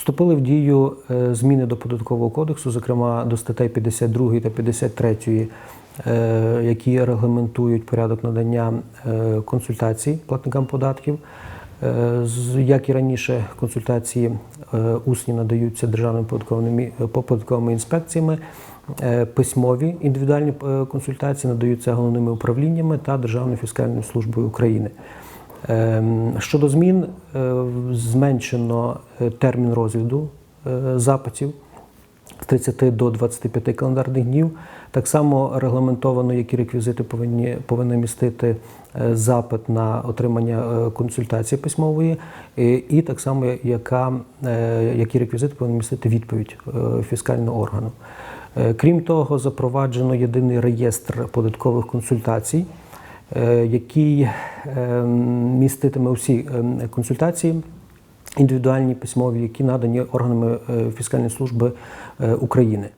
Вступили в дію е, зміни до податкового кодексу, зокрема до статей 52 та 53, е, які регламентують порядок надання е, консультацій платникам податків. Як і раніше, консультації усні надаються державними податковими, податковими інспекціями. Письмові індивідуальні консультації надаються головними управліннями та Державною фіскальною службою України. Ем, Щодо змін, е, зменшено е, термін розгляду е, запитів з 30 до 25 календарних днів. Так само регламентовано, які реквізити повинні, повинен містити запит на отримання консультації письмової, і, так само, яка, які реквізити повинен містити відповідь фіскального органу. Крім того, запроваджено єдиний реєстр податкових консультацій, який е, міститиме усі е, консультації індивідуальні письмові, які надані органами е, фіскальної служби е, України.